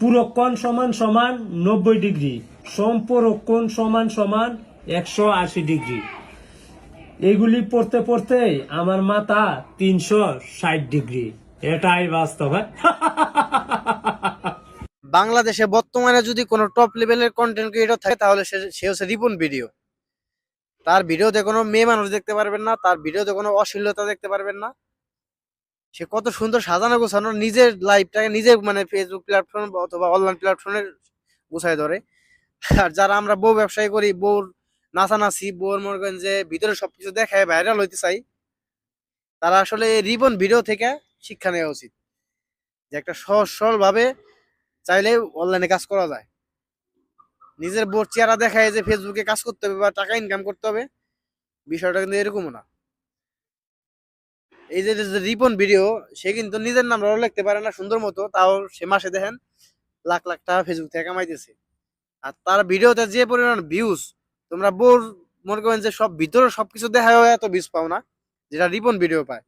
পুরক্ষণ সমান সমান নব্বই ডিগ্রি। সম্পরক্ষণ সমান সমান একশো আশি ডিগ্রি। এগুলি পড়তে পড়তে আমার মাথা তিনশো ষাট ডিগ্রি। এটাই বাস্তব হ্যাঁ? বাংলাদেশে বর্তমানে যদি কোনো টপ লেভেলের কন্টেন্ট ক্রিয়েটর থাকে, তাহলে সে সে হচ্ছে রিপন ভিডিও। তার ভিডিওতে কোনো মেয়ে মানুষ দেখতে পারবেন না, তার ভিডিওতে কোনো অশ্লীলতা দেখতে পারবেন না। সে কত সুন্দর সাজানো গোছানো, নিজের লাইফটাকে নিজে মানে ফেসবুক প্ল্যাটফর্ম অথবা অনলাইন প্ল্যাটফর্মে গুছাই ধরে। আর যারা আমরা বউ ব্যবসায়ী করি, বউর নাচানাচি, বউর মনে করেন যে ভিতরে সবকিছু দেখায় ভাইরাল হইতে চাই, তারা আসলে রিবন ভিডিও থেকে শিক্ষা নেওয়া উচিত। যে একটা সহজ সরল ভাবে চাইলে অনলাইনে কাজ করা যায়। নিজের বোর চেহারা দেখায় যে ফেসবুকে কাজ করতে হবে বা টাকা ইনকাম করতে হবে, বিষয়টা কিন্তু এরকমও না। এই যে রিপন ভিডিও সে কিন্তু নিজের নাম লিখতে পারে না সুন্দর মতো, তাও সে মাসে দেখেন লাখ লাখ টাকা ফেসবুক থেকে কামাইতেছে। আর তার ভিডিওতে যে পরিমাণ ভিউজ তোমরা বোর মনে করেন যে সব ভিতরে সবকিছু দেখা হয় এত ভিউজ পাও না, যেটা রিপন ভিডিও পায়।